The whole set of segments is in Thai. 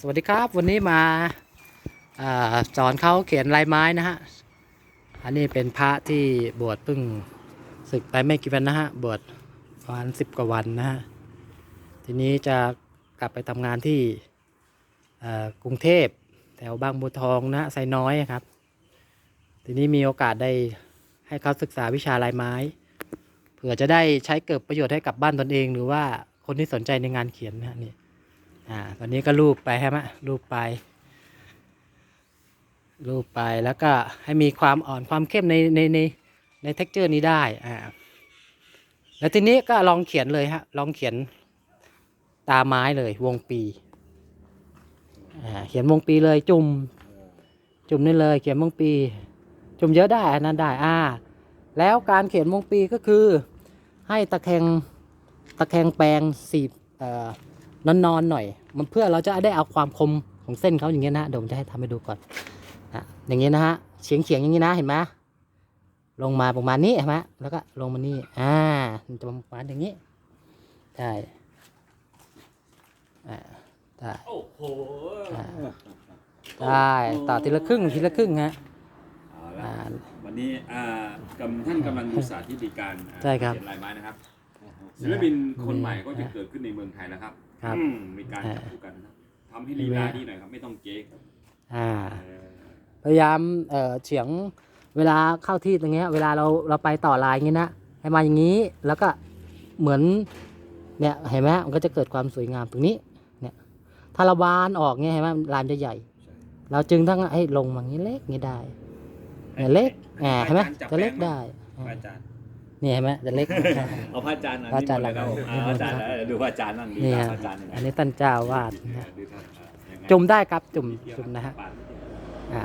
สวัสดีครับวันนี้มาอาสอนเขาเขียนลายไม้นะฮะ อันนี้เป็นพระที่บวชเพิ่งศึกไปไม่กี่วันนะฮะ บวชประมาณสิบกว่าวันนะฮะ ทีนี้จะกลับไปทำงานที่กรุงเทพแถวบางบัวทองนะไซน้อยครับ ทีนี้มีโอกาสได้ให้เขาศึกษาวิชาลายไม้ เผื่อจะได้ใช้เกิดประโยชน์ให้กับบ้านตนเอง หรือว่าคนที่สนใจในงานเขียนนะฮะนี่ อ่าตอนนี้ก็รูปไปใช่ไหมรูปไป รูปไปแล้วก็ให้มีความอ่อนความเข้มในในในในเท็กเจอร์นี้ได้อ่าแล้วทีนี้ก็ลองเขียนเลยฮะลองเขียนตาไม้เลยวงปีอ่าเขียนวงปีเลยจุ่มจุ่มนี่เลย เขียนวงปี จุ่มเยอะได้อันนั้นได้อ่าแล้วการเขียนวงปีก็คือให้ตะแคงตะแคงแปรงสีเอ่อนอนๆหน่อย มันเพื่อเราจะได้เอาความคมของเส้นเขาอย่างเงี้ยนะเดี๋ยวผมจะให้ทำให้ดูก่อนนะอย่างเงี้ยนะฮะเฉียงเฉียงๆอย่างงี้นะเห็นไหมลงมาประมาณนี้เห็นไหมแล้วก็ลงมานี่อ่ามันจะประมาณอย่างนี้ใช่อ่าได้โอ้โหอ่าได้ต่อทีละครึ่งทีละครึ่งฮะเอาละอ่าวันนี้อ่ากำท่านกำลังดูสาธิตการอ่าใช่ครับเขียนลายไม้นะครับศิลปินคนใหม่ก็จะเกิดขึ้นในเมืองไทยแล้วครับ ครับ อืมมีการจับคู่กันนะครับทำให้ลีลาดีหน่อยครับ ไม่ต้องเก๊กอ่า เออพยายามเอ่อเฉียงเวลาเข้าที่ตรงเงี้ย เวลาเราเราไปต่อลายอย่างงี้นะให้มาอย่างนี้แล้วก็เหมือนเนี่ยเห็นไหมมันก็จะเกิดความสวยงามตรงนี้ เนี่ยถ้าเราบานออกเงี้ยเห็นไหมลายมันจะใหญ่ เราจึงต้องให้ลงมาอย่างนี้เล็กอย่างนี้ได้เนี่ยเล็กอ่าเห็นไหมจะเล็กได้ พระอาจารย์ นี่เห็นไหมจะเล็ก เอาพระอาจารย์พระอาจารย์นิมนต์เลยครับหลังอ่าพระอาจารย์แล้วเดี๋ยวดูพระอาจารย์นั่งดีนี่ตามฮะพระอาจารย์ยังไงอันนี้ท่านเจ้าวาดนะดูท่านอ่ายังไงจุ่มได้ครับจุ่มจุ่มนะฮะอ่า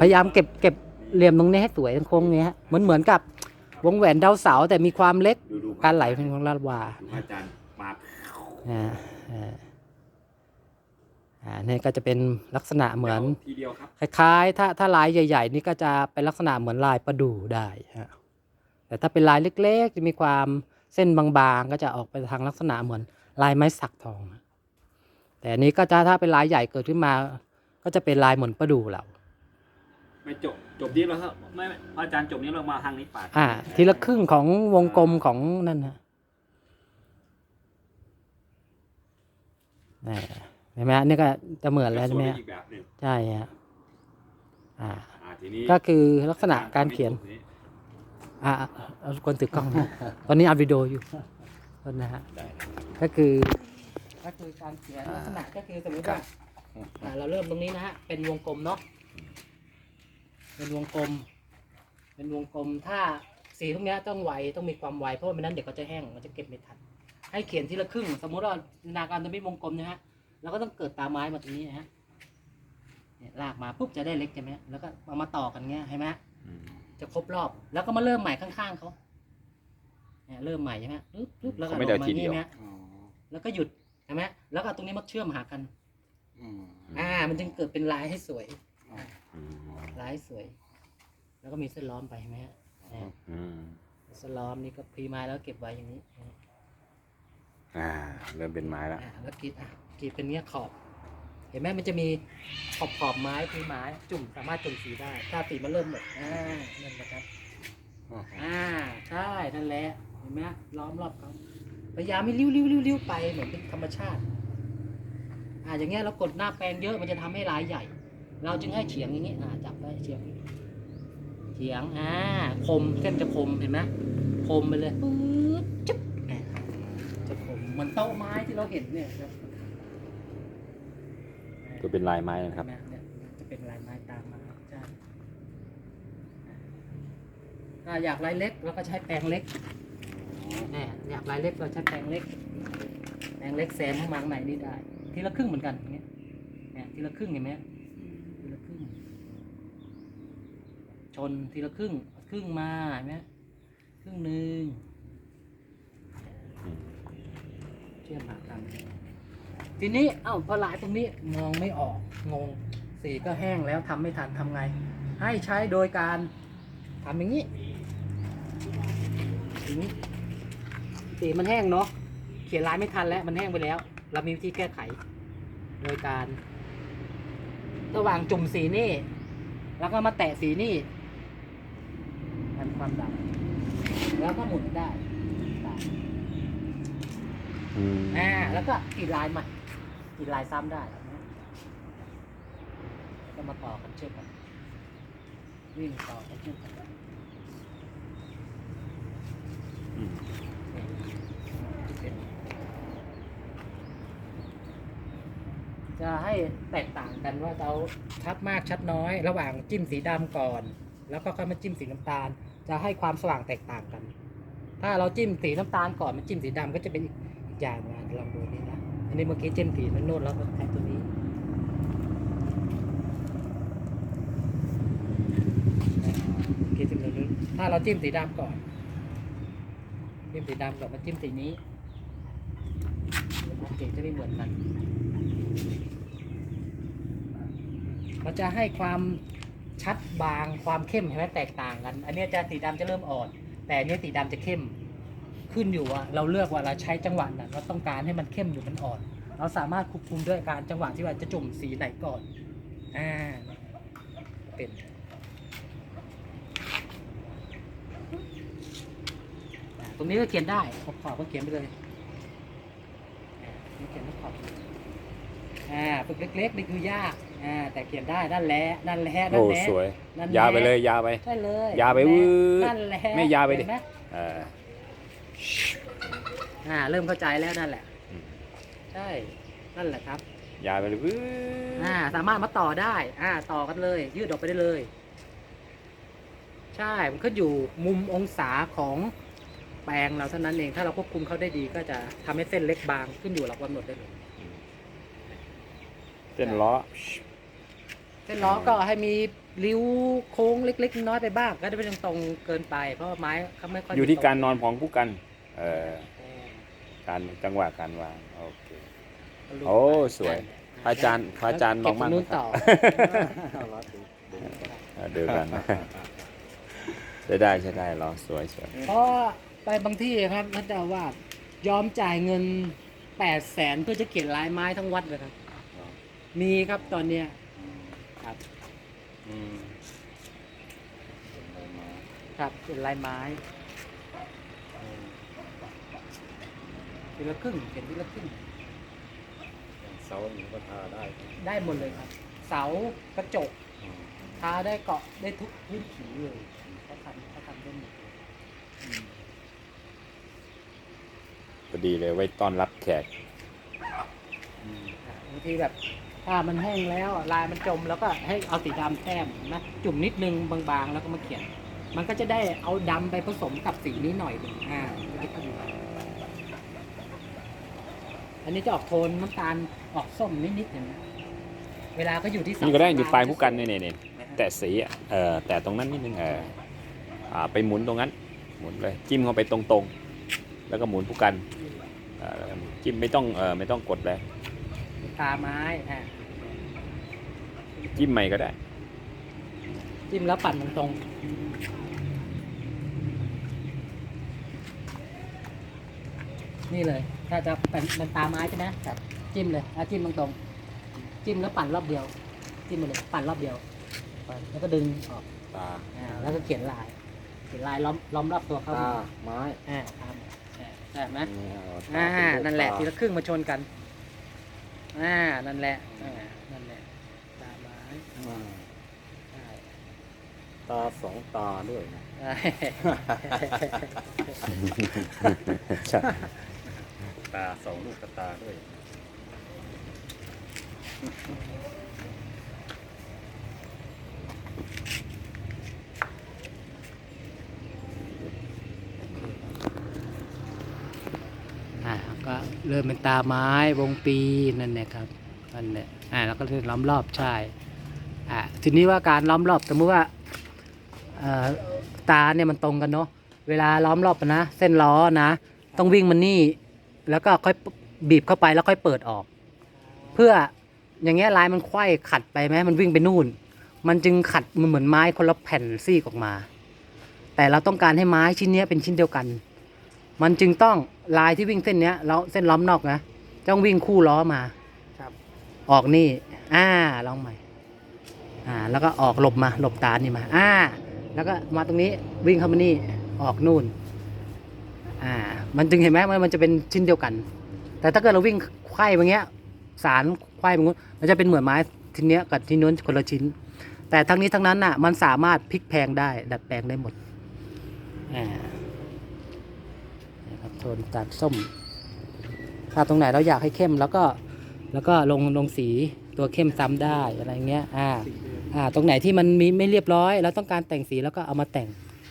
พยายามเก็บเก็บเหลี่ยมตรงนี้ให้สวยโค้งๆนี้ฮะเหมือนเหมือนกับวงแหวนดาวเสาร์แต่มีความเล็กดูดูการไหลเป็นของลาดวา ดูพระอาจารย์ปาดอ่าอ่าอ่านี่ก็จะเป็นลักษณะเหมือน ทีเดียวครับ คล้ายๆ ถ้าถ้าลายใหญ่ ๆ นี่ก็จะเป็นลักษณะเหมือนลายประดู่ได้ฮะ แต่ถ้าเป็นลายเล็กๆ จะมีความเส้นบางๆ ก็จะออกไปทางลักษณะเหมือนลายไม้สักทอง แต่อันนี้ก็จะถ้าเป็นลายใหญ่เกิดขึ้นมา ก็จะเป็นลายเหมือนประดู่เราไม่จบจบนี้แล้วครับไม่ไม่พระอาจารย์จบนี้เรามาทางนี้ปาดอ่า ทีละครึ่งของวงกลมของนั่นฮะนี่เห็นไหมฮะนี่ก็จะเหมือนแล้วใช่ไหมสยฮะอีกแบบหนึ่งใช่ฮะอ่า อ่าทีนี้ก็คือลักษณะการเขียนอ่าเอาคนถือกล้องนะตอนนี้อัดวิดีโออยู่ต้นนะฮะก็คือก็คือการเขียนลักษณะก็คือสมมติว่าอ่าเราเริ่มตรงนี้นะฮะเป็นวงกลมเนาะเป็นวงกลม เป็นวงกลมถ้าสีพวกนี้ต้องไวต้องมีความไวเพราะว่าไม่นั้นเดี๋ยวก็จะแห้งมันจะเก็บไม่ทันให้เขียนทีละครึ่ง สมมติว่าจินตนาการจะไม่วงกลมนะฮะเราก็ต้องเกิดตาไม้มาตรงนี้นะฮะลากมาปุ๊บจะได้เล็กใช่ไหมแล้วก็เอามาต่อกันเงี้ยเห็นไหม จะครบรอบ แล้วก็มาเริ่มใหม่ข้างๆเขาเนี่ยเริ่มใหม่ใช่ไหมปึ๊บปึ๊บแล้วก็เขาไม่ได้ลงทีเดียวนี่ไหมแล้วก็หยุดใช่ไหมแล้วก็เอาตรงนี้มาเชื่อมหากันอ่า มันจึงเกิดเป็นลายให้สวยอืมลายให้สวย แล้วก็มีเส้นล้อมไปใช่ไหมฮะอ่าอืมเส้นล้อมนี่ก็พรีไม้แล้วเก็บไว้อย่างนี้ อ่า เริ่มเป็นไม้แล้ว อ่าแล้วกรีดอะกรีดเป็นเนี้ยขอบเห็นไหมมันจะมีขอบขอบไม้พรีไม้จุ่มสามารถจุ่มสีได้ ถ้าสีมันเริ่มหมดอ่านั่นนะครับอ่าใช่นั่นแหละเห็นไหมล้อมรอบเขาพยายามไม่ริ้วริ้วริ้วริ้วไปเหมือนเป็นธรรมชาติอ่าอย่างเงี้ยเรากดหน้าแปลงเยอะมันจะทำให้ลายใหญ่ เราจึงให้เฉียงอย่างงี้อ่าจับไว้เฉียงเฉียงอ่าคมเส้นจะคมเห็นไหมคมไปเลยปื๊ดจุ๊บอ่าจะคมเหมือนโต๊ะไม้ที่เราเห็นเนี่ยครับ ก็เป็นลายไม้นะครับเห็นไหมเนี่ยจะเป็นลายไม้ตามมาใช่ถ้าอยากลายเล็กเราก็ใช้แปรงเล็กเนี่ยอยากลายเล็กเราใช้แปรงเล็ก แปรงเล็กแซมเข้ามาข้างในนี่ได้ ทีละครึ่งเหมือนกันอย่างเงี้ยเนี่ยทีละครึ่งเห็นไหมทีละครึ่ง ชนทีละครึ่ง ครึ่งมาเห็นไหมครึ่งหนึ่งเชื่อมหากัน ทีนี้เอ้าพอลายตรงนี้มองไม่ออกงงสีก็แห้งแล้วทำไม่ทันทำไง ให้ใช้โดยการทำอย่างนี้อย่างนี้สีมันแห้งเนาะเขียนลายไม่ทันแล้วมันแห้งไปแล้ว เรามีวิธีแก้ไข โดยการ ระหว่างจุ่มสีนี่ แล้วก็มาแตะสีนี่ทำความดับแล้วก็หมุนได้ได้อืมอ่าแล้วก็อีกลายใหม่อี กลายซ้ำได้นะก็มาต่อกันเชือกกันวิ่งต่อกันเชือกกันอืมจะให้แตกต่างกันว่าจะเอาชัดมากชัดน้อย ระหว่างจิ้มสีดำก่อน แล้วก็ค่อยมาจิ้มสีน้ำตาล จะให้ความสว่างแตกต่างกัน ถ้าเราจิ้มสีน้ำตาลก่อนมันจิ้มสีดำก็จะเป็นอีกอย่างหนึงลองดูนี่นะ อันนี้เมื่อกี้จิ้มสีนั่นโน่นแล้วก็ใช้ตัวนี้ เมื่อกี้จิ้มตัวนี้ถ้าเราจิ้มสีดำก่อน จิ้มสีดำก่อนมาจิ้มสีนี้สีจะไม่เหมือนกันมันจะให้ความชัดบางความเข้มเห็นไหมแตกต่างกัน อันนี้จะสีดำจะเริ่มอ่อน แต่อันนี้สีดำจะเข้ม ขึ้นอยู่ว่าเราเลือกว่าเราใช้จังหวะไหนเราต้องการให้มันเข้มหรือมันอ่อน เราสามารถควบคุมด้วยการจังหวะที่ว่าจะจุ่มสีไหนก่อนอ่าเป็นอ่าตรงนี้ก็เขียนได้ขอบขอบก็เขียนไปเลยอ่านี่เขียนขอบๆเลยอ่าฝึกเล็กๆนี่คือยากอ่าแต่เขียนได้นั่นแหละนั่นแหละนั่โอ้นแหละสวยนั่นแหะยาวไปเลยยาวไปใช่เลยยาวไปนั่นแหละวืดนั่นแหละไม่ยาวไปดิเห็นหมเออ อ่าเริ่มเข้าใจแล้วนั่นแหละ อืมใช่ นั่นแหละครับ ยาวไปเลยวืดอ่าสามารถมาต่อได้ อ่า ต่อกันเลย ยืดออกไปได้เลย ใช่ มันก็อยู่มุมองศาของแปลงเราเท่านั้นเอง ถ้าเราควบคุมเขาได้ดี ก็จะทำให้เส้นเล็กบางขึ้นอยู่เรากำหนดได้เลย เส้นล้อ เส้นล้อก็ให้มีริ้วโค้งเล็ก ๆ น้อยไปบ้าง ก็จะไม่ต้องตรงเกินไป เพราะว่าไม้เขาไม่ค่อยอยู่ที่ตงการนอนของผู้กันเอ่อเออการจังหวะการวางโอเคก็รู้โอ้ไปสวยพระอาจารย์พระอาจารย์ลองมั่งเก็บตนู้นต่อเออเดือกันใช้ได้ใช้ได้ล้อสวยสวยเพราะไปบางที่ครับท่านเจ้าอาวาสยอมจ่ายเงินแปดแสนเพื่อจะเขียนลายไม้ทั้งวัดเลยครับ มีครับตอนเนี้ยครับอืม ครับเขียนลายไม้ทีละครึ่งเขียนทีละครึ่งเสาหนูก็ทาได้ ได้หมดเลยครับ เสากระจกทาได้เกาะได้ทุกพื้นผิวเลยเขาทำเขาทำได้หมดเลยพอดีเลยไว้ต้อนรับแขกอ่าบางทีแบบ ถ้ามันแห้งแล้วลายมันจมแล้วก็ให้เอาสีดำแต้มนะจุ่มนิดนึงบางๆ แล้วก็มาเขียน มันก็จะได้เอาดำไปผสมกับสีนี้หน่อยหนึ่งอ่ามันก็จะดีอันนี้จะออกโทนน้ำตาลออกส้มนิดๆอย่างนี้ยเวลาก็อยู่ที่เสานี่ก็ได้อยู่ปลายผู้กันเนี่ยยเนี่ยเนี่ยแต่สีอะเออแต่ตรงนั้นนิดนึงเอออ่าไปหมุนตรงนั้น หมุนเลยจิ้มเข้าไปตรงๆ แล้วก็หมุนผู้กันอ่าแล้วก็หมุนจิ้มไม่ต้องเออไม่ต้องกดเลย ตาไม้อ่าจิ้มใหม่ก็ได้ จิ้มแล้วปั่นตรงๆนี่เลย ถ้าจะเป็นเป็นตาไม้ใช่ไหมครับจิ้มเลยอะจิ้มตรงๆจิ้มแล้วปั่นรอบเดียว จิ้มไปเลย ปั่นรอบเดียวปั่นแล้วก็ดึงออกตาอ่าแล้วก็เขียนลาย เขียนลายล้อมล้อมรอบตัวเขาตาไม้อ่าตามอ่าใช่ไหมตาอ่าเป็รูปนั่นแหละตาทีละครึ่งมาชนกัน อ่า นั่นแหละ อ่า นั่นแหละ ตาไม้อ่าใช่ตาสองตาด้วยนะ ใช่ใช่ตาสองลูกกระตาด้วยอ่า ก็ เริ่มเป็นตาไม้วงปีนั่นแหละครับนั่นแหละอ่าแล้วก็เริ่มล้อมรอบใช่อ่าทีนี้ว่าการล้อมรอบสมมติว่าตาเนี่ยมันตรงกันเนาะเวลาล้อมรอบนะ เส้นล้อนะ ต้องวิ่งมันนี่ แล้วก็ค่อยบีบเข้าไปแล้วค่อยเปิดออก เพื่ออย่างเงี้ยลายมันไขว้ขัดไปไหมมันวิ่งไปนู่น มันจึงขัดมันเหมือนไม้คนละแผ่นซีกออกมา แต่เราต้องการให้ไม้ชิ้นเนี้ยเป็นชิ้นเดียวกัน มันจึงต้องลายที่วิ่งเส้นเนี้ยแล้วเส้นล้อมนอกนะต้องวิ่งคู่ล้อมาครับอออกนี่ อ่าลองใหม่ อ่า แล้วก็ออกหลบมาหลบตานี่มา อ่า แล้วก็มาตรงนี้วิ่งเข้ามานี่ออกนู่น อ่า มันจึงเห็นไหมมันมันจะเป็นชิ้นเดียวกัน แต่ถ้าเกิดเราวิ่งไขว้แบบเงี้ย สารไขว้แบบนู้นมันจะเป็นเหมือนไม้ทีเนี้ยกับที่นู้นคนละชิ้น แต่ทั้งนี้ทั้งนั้นน่ะ มันสามารถพลิกแพลงได้ ดัดแปลงได้หมด อ่านะครับโทนตัดส้ม ถ้าตรงไหนเราอยากให้เข้มแล้วก็แล้วก็ลงลงสีตัวเข้มซ้ำได้อะไรเงี้ย อ่า อ่า ตรงไหนที่มันมีไม่เรียบร้อยแล้วต้องการแต่งสีแล้วก็เอามาแต่ง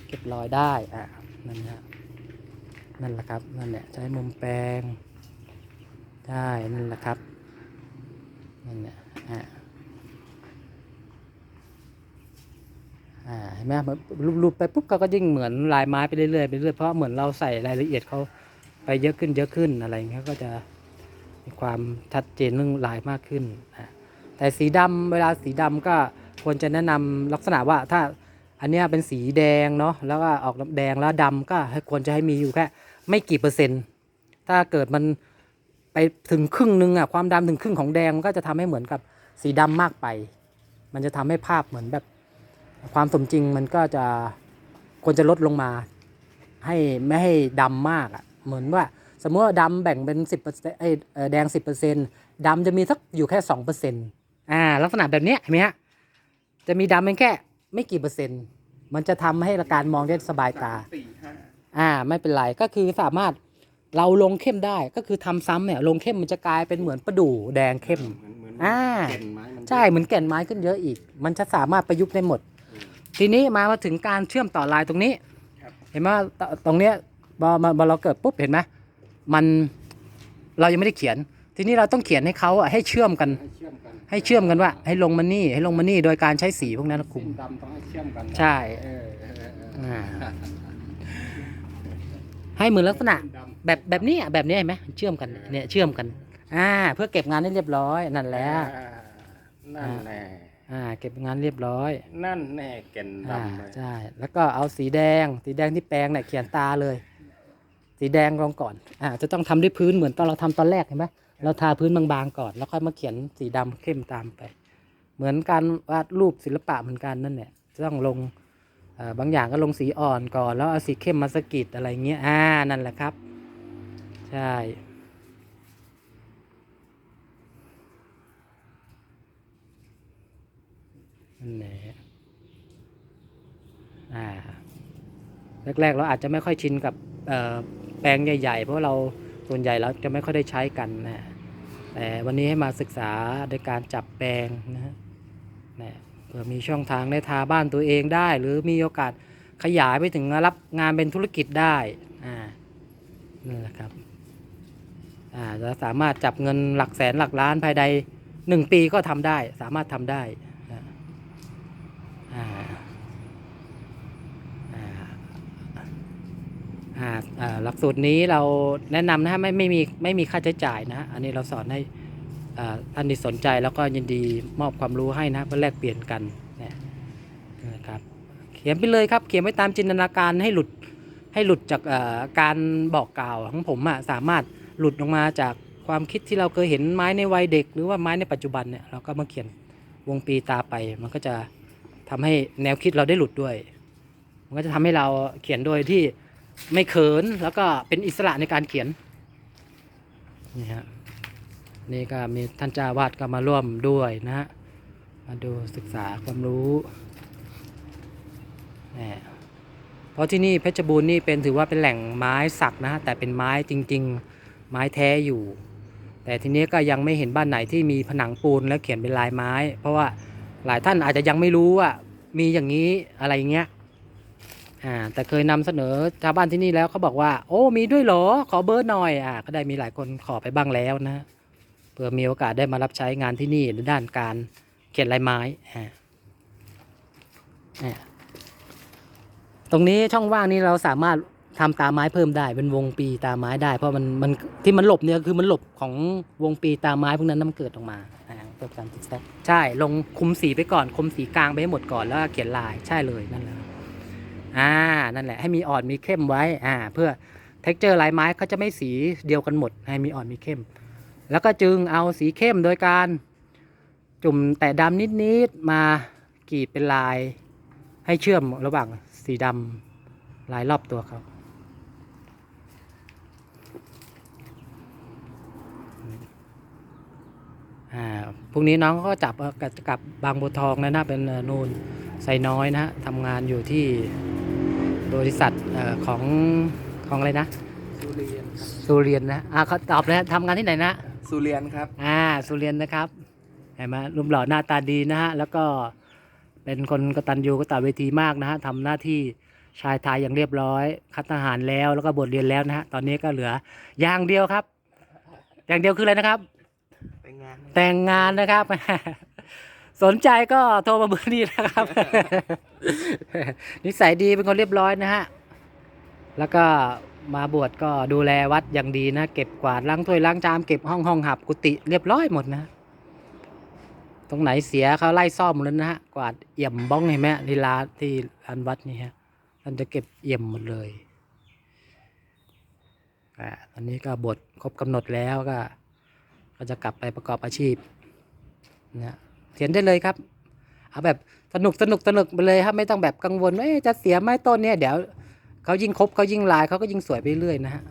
เก็บรอยได้ อ่า นั่นนะนั่นแหละครับ นั่นแหละใช้มุมแปลงได้นั่นแหละครับ นั่นแหละอ่าอ่าเห็นไหมรูปไปปุ๊บเขาก็ยิ่งเหมือนลายไม้ไปเรื่อยๆไปเรื่อยเพราะเหมือนเราใส่รายละเอียดเขา ไปเยอะขึ้นเยอะขึ้นอะไรเงี้ยก็จะมีความชัดเจนเรื่องลายมากขึ้นอะแต่สีดำเวลาสีดำก็ควรจะแนะนำลักษณะว่าถ้าอันเนี้ยเป็นสีแดงเนาะแล้วก็ออกแดงแล้วดำก็ควรจะให้มีอยู่แค่ไม่กี่เปอร์เซ็นต์ ถ้าเกิดมันไปถึงครึ่งหนึ่งอะความดำถึงครึ่งของแดงมันก็จะทำให้เหมือนกับสีดำมากไป มันจะทำให้ภาพเหมือนแบบความสมจริงมันก็จะควรจะลดลงมา ให้ไม่ให้ดำมากอะ เหมือนว่า สมมติว่าดำแบ่งเป็นสิบเปอร์เซ็นต์แดงสิบเปอร์เซ็นต์ดำจะมีสักอยู่แค่สองเปอร์เซ็นต์อ่าลักษณะแบบเนี้ยเห็นไหมฮะจะมีดำเป็นแค่ไม่กี่เปอร์เซ็นต์ มันจะทำให้การมองได้สบายตาสี่ห้าอ่าไม่เป็นไรก็คือสามารถเราลงเข้มได้ก็คือทำซ้ำเนี่ยลงเข้มมันจะกลายเป็นเหมือนประดู่แดงเข้มเหมือนเหมือนอ่าแก่นไม้มันใช่เหมือนแก่นไม้ขึ้นเยอะอีก มันจะสามารถประยุกต์ได้หมด ทีนี้มามาถึงการเชื่อมต่อลายตรงนี้ครับเห็นไหมตตรงเนี้ย พอมาพอเราเกิดปุ๊บเห็นไหมมันเรายังไม่ได้เขียน ทีนี้เราต้องเขียนให้เขาอะให้เชื่อมกัน ให้เชื่อมกันให้เชื่อมกันว่า ให้ลงมานี่ให้ลงมานี่โดยการใช้สีพวกนั้นนะคุมสิ้นดำต้องให้เชื่อมกันใช่เออเออเอออ่าให้เหมือนลักษณะสิ้นดำแบบแบบนี้อะแบบนี้เห็นไหมเชื่อมกันเนี่ยเชื่อมกันอ่าเพื่อเก็บงานให้เรียบร้อยนั่นแหละอ่านั่นแน่อ่าเก็บงานเรียบร้อยนั่นแน่แก่นอ่าดำเลยใช่แล้วก็เอาสีแดง สีแดงที่แปรงเนี่ยเขียนตาเลย สีแดงลงก่อนอ่าจะต้องทำด้วยพื้นเหมือนตอนเราทำตอนแรกเห็นไหมเราทาพื้นบางๆก่อน แล้วค่อยมาเขียนสีดำเข้มตามไป เหมือนการวาดรูปศิลปะเหมือนกันนั่นแหละจะต้องลงอ่าบางอย่างก็ลงสีอ่อนก่อน แล้วเอาสีเข้มมาสะกิดอะไรเงี้ยอ่านั่นแหละครับ ใช่นั่นแหละอ่าแรกๆเราอาจจะไม่ค่อยชินกับเอ่อ แปลงใหญ่ๆ เพราะเราส่วนใหญ่เราจะไม่ค่อยได้ใช้กันนะแต่วันนี้ให้มาศึกษาโดยการจับแปลงนะฮะเผื่อมีช่องทางได้ทาบ้านตัวเองได้ หรือมีโอกาสขยายไปถึงรับงานเป็นธุรกิจได้อ่านั่แหละครับอ่าจะสามารถจับเงินหลักแสนหลักล้านภายในหนึ่งปีก็ทำได้ สามารถทำได้อ่าอ่า อ่าอ่าอ่า หลักสูตรนี้เราแนะนำนะฮะไม่ไม่มีไม่มีค่าใช้จ่ายนะฮะอันนี้เราสอนให้ท่านที่สนใจแล้วก็ยินดีมอบความรู้ให้นะเพื่อแลกเปลี่ยนกันนะครับเขียนไปเลยครับ เขียนไว้ตามจินตนาการให้หลุดให้หลุดจากการบอกกล่าวของผมอะสามารถหลุดออกมาจากความคิดที่เราเคยเห็นไม้ในวัยเด็ก หรือว่าไม้ในปัจจุบันเนี่ยเราก็มาเขียนวงปีตาไป มันก็จะทำให้แนวคิดเราได้หลุดด้วย มันก็จะทำให้เราเขียนโดยที่ ไม่เขินแล้วก็เป็นอิสระในการเขียนนี่ฮะนี่ก็มีท่านจ้าวาดก็มาร่วมด้วยนะฮะมาดูศึกษาความรู้นี่เพราะที่นี่เพชรบูรณ์นี่เป็นถือว่าเป็นแหล่งไม้สักนะฮะแต่เป็นไม้จริง ๆ ไม้แท้อยู่ แต่ทีนี้ก็ยังไม่เห็นบ้านไหนที่มีผนังปูนแล้วเขียนเป็นลายไม้ เพราะว่าหลายท่านอาจจะยังไม่รู้ว่ามีอย่างนี้อะไรเงี้ย อ่าแต่เคยนำเสนอชาวบ้านที่นี่แล้วเขาบอกว่า โอ้มีด้วยเหรอขอเบอร์หน่อยอ่าก็ได้มีหลายคนขอไปบ้างแล้วนะเพื่อมีโอกาสได้มารับใช้งานที่นี่ในด้านการเขียนลายไม้อ่าอ่าตรงนี้ช่องว่างนี้เราสามารถทำตาไม้เพิ่มได้เป็นวงปีตาไม้ได้ เพราะมันมันที่มันหลบเนี่ยคือมันหลบของวงปีตาไม้พวกนั้นนะมันเกิดออกมาเกิดการติดแทรกใช่ลงคุมสีไปก่อนคุมสีกลางไปให้หมดก่อนแล้วเขียนลายใช่เลยนั่นแหละ อ่านั่นแหละให้มีอ่อนมีเข้มไว้อ่าเพื่อเท็กเจอร์ลายไม้เขาจะไม่สีเดียวกันหมด ให้มีอ่อนมีเข้ม แล้วก็จึงเอาสีเข้มโดยการจุ่มแต่ดำนิดๆมากรีดเป็นลายให้เชื่อมระหว่างสีดำลายรอบตัวเขาอ่าพรุ่งนี้น้องก็จับเอ่อกลับกับบางบัวทองนะนะเป็นนูนไซน้อยนะฮะทำงานอยู่ที่ บริษัทเอ่อของของอะไรนะสุเรียนครับสุเรียนนะอ่าเขาตอบเลยฮะทำงานที่ไหนนะสุเรียนครับอ่าสุเรียนนะครับเห็นไหมรูปหล่อหน้าตาดีนะฮะแล้วก็เป็นคนกตัญญูกตเวทีมากนะฮะทำหน้าที่ชายไทยอย่างเรียบร้อย คัดทหารแล้วแล้วก็บทเรียนแล้วนะฮะตอนนี้ก็เหลืออย่างเดียวครับ อย่างเดียวคืออะไรนะครับไปงานแต่งงานนะครับ สนใจก็โทรมาเบอร์นี้นะครับ นิสัยดีเป็นคนเรียบร้อยนะฮะ แล้วก็มาบวชก็ดูแลวัดอย่างดีนะ เก็บกวาดล้างถ้วยล้างจานเก็บห้องห้องหับกุฏิเรียบร้อยหมดนะ ตรงไหนเสียเขาไล่ซ่อมหมดแล้วนะฮะ กวาดเอี่ยมบ้องเห็นไหมที่ลาที่ลานวัดนี่ฮะท่านจะเก็บเอี่ยมหมดเลยอ่าตอนนี้ก็บวชครบกำหนดแล้วก็ ก็จะกลับไปประกอบอาชีพนะ เขียนได้เลยครับ เอาแบบสนุกสนุกสนุกไปเลยครับ ไม่ต้องแบบกังวลว่าจะเสียไหมต้นเนี่ยเดี๋ยวเขายิ่งคบเขายิ่งลายเขาก็ยิ่งสวยไปเรื่อยนะฮะ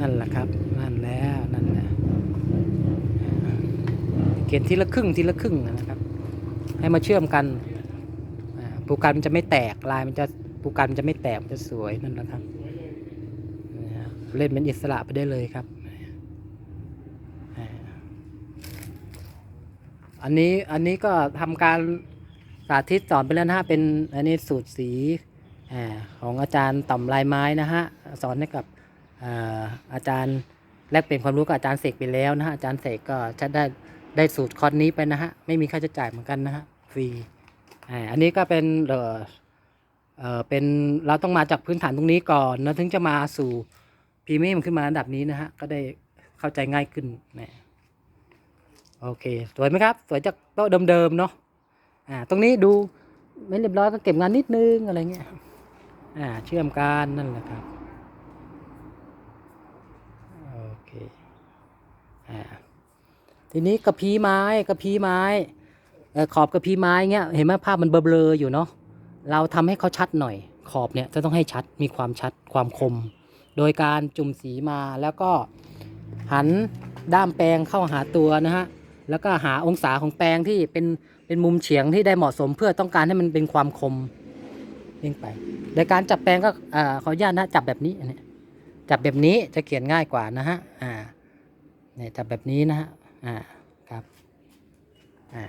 นั่นแหละครับ นั่นแล้วนั่นแหละเขียนทีละครึ่งทีละครึ่งนะครับ ให้มาเชื่อมกันปูกันมันจะไม่แตกลายมันจะปูกันมันจะไม่แตกมันจะสวยนั่นแหละครับ เล่นเป็นอิสระไปได้เลยครับ อันนี้อันนี้ก็ทำการสาธิตสอนไปแล้วนะฮะเป็นอันนี้สูตรสีอของอาจารย์ต่อมลายไม้นะฮะสอนให้กับอาอาจารย์แลกเปลี่ยนความรู้กับอาจารย์เสกไปแล้วนะฮะอาจารย์เสกก็จะได้ได้สูตรคอร์สนี้ไปนะฮะไม่มีค่าใช้จ่ายเหมือนกันนะฮะฟรีอันนี้ก็เป็นเออเป็นเราต้องมาจากพื้นฐานตรงนี้ก่อนนะถึงจะมาสู่ พรีเมียมขึ้นมาระดับนี้นะฮะ ก็ได้เข้าใจง่ายขึ้นนะโอเค สวยไหมครับ สวยจากโต๊ะเดิมๆเนาะอ่าตรงนี้ดูไม่เรียบร้อยก็เก็บงานนิดนึงอะไรเงี้ยอ่าเชื่อมกันนั่นแหละครับโอเคอ่าทีนี้กระพีไม้กระพีไม้ขอบกระพีไม้เงี้ยเห็นไหมภาพมันเบลอๆอยู่เนาะเราทำให้เขาชัดหน่อยขอบเนี่ยจะต้องให้ชัดมีความชัดความคม โดยการจุ่มสีมาแล้วก็หันด้ามแปรงเข้าหาตัวนะฮะแล้วก็หาองศาของแปรงที่เป็นเป็นมุมเฉียงที่ได้เหมาะสมเพื่อต้องการให้มันเป็นความคมยิ่งไปโดยการจับแปรงก็อ่าขออนุญาตนะจับแบบนี้อันนี้จับแบบนี้จะเขียนง่ายกว่านะฮะอ่าเนี่ยจับแบบนี้นะฮะอ่าครับอ่า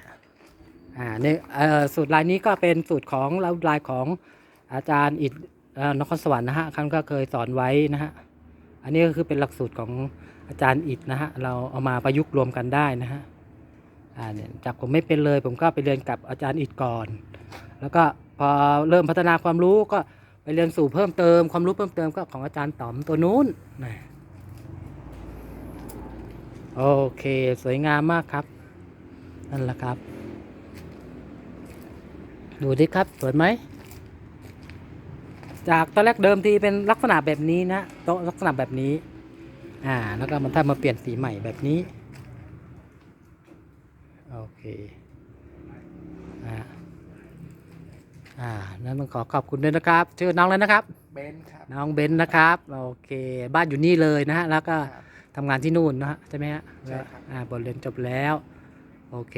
อ่าเนี่ยสูตรลายนี้ก็เป็นสูตรของลายของอาจารย์อิฐเอ่อ นครสวรรค์นะฮะท่านก็เคยสอนไว้นะฮะอันนี้ก็คือเป็นหลักสูตรของอาจารย์อิฐนะฮะเราเอามาประยุกต์รวมกันได้นะฮะอ่าเนี่ยจากผมไม่เป็นเลย ผมก็ไปเรียนกับอาจารย์อิดก่อน แล้วก็พอเริ่มพัฒนาความรู้ก็ไปเรียนสู่เพิ่มเติม ความรู้เพิ่มเติมก็ของอาจารย์ต๋อมตัวนู้นนะโอเค สวยงามมากครับ นั่นแหละครับ ดูดิครับ สวยไหม จากตอนแรกเดิมทีเป็นลักษณะแบบนี้นะโต๊ะลักษณะแบบนี้ อ่า แล้วก็มันถ้ามาเปลี่ยนสีใหม่แบบนี้ โอเค อ่า อ่า นั้นต้องขอขอบคุณด้วยนะครับ ชื่อน้องแล้วนะครับ เบนครับ น้องเบนซ์นะครับ โอเค บ้านอยู่นี่เลยนะฮะ แล้วก็ครับทำงานที่นู่นนะฮะใช่ไหมฮะใช่ครับอ่าบทเรียนจบแล้ว โอเค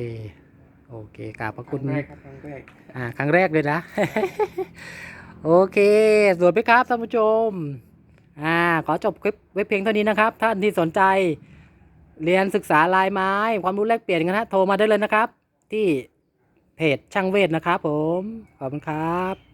โอเคกราบพระคคุณรั้งแรกครับครั้งแรกอ่า ครั้งแรกเลยนะ โอเคสวยไหมครับท่านผู้ชม อ่า ขอจบคลิปไว้เพียงเท่านี้นะครับ ท่านที่สนใจ เรียนศึกษาลายไม้ ความรู้แลกเปลี่ยนกันนะโทรมาได้เลยนะครับ ที่เพจช่างเวทนะครับผม ขอบคุณครับ